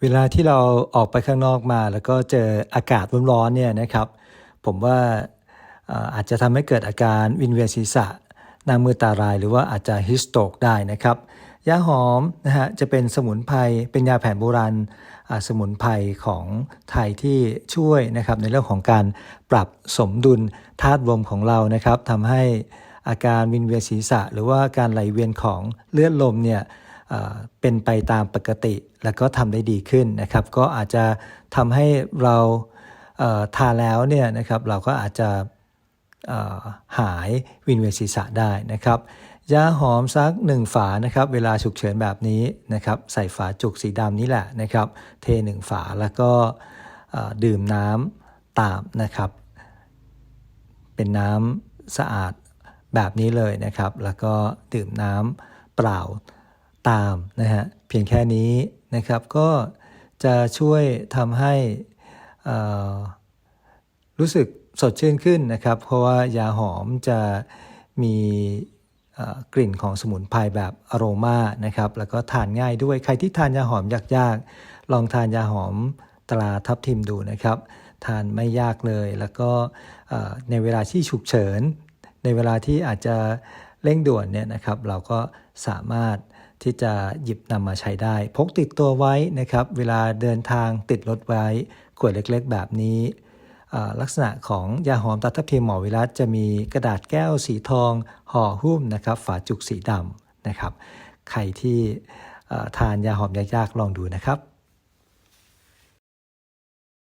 เวลาที่เราออกไปข้างนอกมา แล้วก็เจออากาศร้อนๆเนี่ยนะครับ ผมว่าอาจจะทำให้เกิดอาการวินเวียนศีรษะหน้ามือตาลาย หรือว่าอาจจะฮิสโตกได้นะครับยาหอมนะฮะจะเป็นสมุนไพรเป็นยาแผนโบราณสมุนไพรของไทยที่ช่วยนะครับในเรื่องของการปรับสมดุลธาตุลมของเรานะครับทำให้อาการวินเวียนศีรษะ หรือว่าการไหลเวียนของเลือดลมเนี่ย เป็นไปตามปกติ แล้วก็ทำได้ดีขึ้นนะครับ ก็อาจจะทำให้เราเทานแล้วเนี่ยนะครับเราก็อาจจะหายวินเวียนศีรษะได้นะครับยาหอมสักหนึ่งฝานะครับเวลาฉุกเฉินแบบนี้นะครับใส่ฝาจุกสีดำนี่แหละนะครับเทหนึ่งฝาแล้วก็ดื่มน้ำตามนะครับ เป็นน้ำสะอาดแบบนี้เลยนะครับ แล้วก็ดื่มน้ำเปล่า ตามนะฮะเพียงแค่นี้นะครับก็จะช่วยทำให้รู้สึกสดชื่นขึ้นนะครับ เพราะว่ายาหอมจะมีกลิ่นของสมุนไพรแบบอโรมานะครับ แล้วก็ทานง่ายด้วยใครที่ทานยาหอมยากๆ ลองทานยาหอมตราทับทิมดูนะครับ ทานไม่ยากเลย แล้วก็ในเวลาที่ฉุกเฉิน ในเวลาที่อาจจะ เร่งด่วนเนี่ยนะครับเราก็สามารถที่จะหยิบนำมาใช้ได้ พกติดตัวไว้นะครับ เวลาเดินทางติดรถไว้ขวดเล็กๆ แบบนี้ ลักษณะของยาหอมตาทับทิมหมอวิรัตจะมีกระดาษแก้วสีทองห่อหุ้มนะครับฝาจุกสีดำนะครับ ใครที่ทานยาหอมยากๆลองดูนะครับ